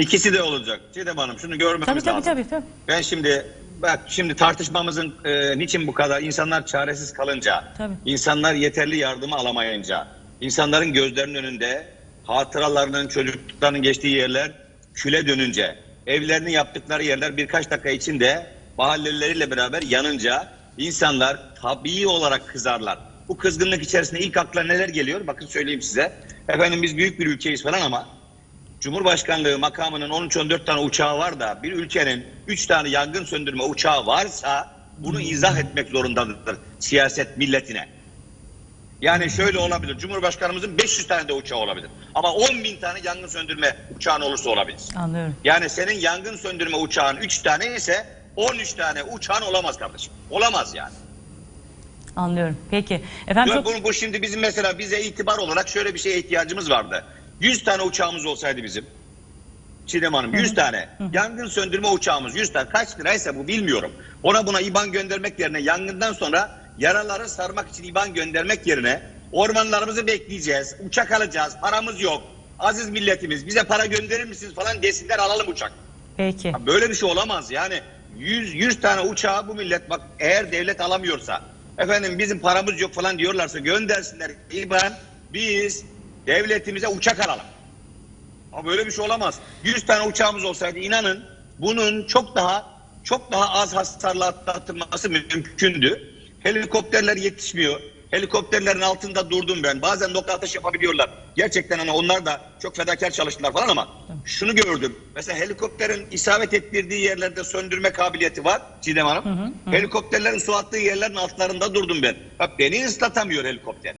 İkisi de olacak. Çiğdem Hanım şunu görmemiz Tabii tabii lazım. tabii. tabii. Ben şimdi bak şimdi tartışmamızın e, niçin bu kadar insanlar çaresiz kalınca, Tabii. insanlar yeterli yardımı alamayınca, insanların gözlerinin önünde hatıralarının, çocukluklarının geçtiği yerler küle dönünce, evlerini yaptıkları yerler birkaç dakika içinde mahalleleriyle beraber yanınca insanlar tabii olarak kızarlar. Bu kızgınlık içerisinde ilk akla neler geliyor? Bakın söyleyeyim size. Efendim biz büyük bir ülkeyiz falan ama Cumhurbaşkanlığı makamının 13-14 tane uçağı var da bir ülkenin 3 tane yangın söndürme uçağı varsa bunu izah etmek zorundadır siyaset milletine. Yani şöyle olabilir. Cumhurbaşkanımızın 500 tane de uçağı olabilir. Ama 10 bin tane yangın söndürme uçağın olursa olabilir. Anlıyorum. Yani senin yangın söndürme uçağın 3 tane ise 13 tane uçağın olamaz kardeşim. Olamaz yani. Anlıyorum. Peki. Efendim Ya çok bu, bu şimdi bizim mesela bize itibar olarak şöyle bir şeye ihtiyacımız vardı. 100 tane uçağımız olsaydı bizim. Çiğdem Hanım 100 tane. Yangın söndürme uçağımız 100 tane. Kaç liraysa bu bilmiyorum. Ona buna IBAN göndermek yerine yangından sonra yaraları sarmak için IBAN göndermek yerine ormanlarımızı bekleyeceğiz. Uçak alacağız. Paramız yok. Aziz milletimiz bize para gönderir misiniz falan desinler alalım uçak. peki. Ya Böyle bir şey olamaz yani. 100 100 tane uçağı bu millet bak eğer devlet alamıyorsa efendim bizim paramız yok falan diyorlarsa göndersinler İBAN biz devletimize uçak alalım. Ama böyle bir şey olamaz. 100 tane uçağımız olsaydı inanın bunun çok daha çok daha az hasarla atlatılması mümkündü. Helikopterler yetişmiyor. Helikopterlerin altında durdum ben. Bazen nokta atış yapabiliyorlar. Gerçekten hani onlar da çok fedakar çalıştılar falan ama şunu gördüm. Mesela helikopterin isabet ettirdiği yerlerde söndürme kabiliyeti var Çiğdem Hanım. Helikopterlerin su attığı yerlerin altlarında durdum ben. Bak beni ıslatamıyor helikopter.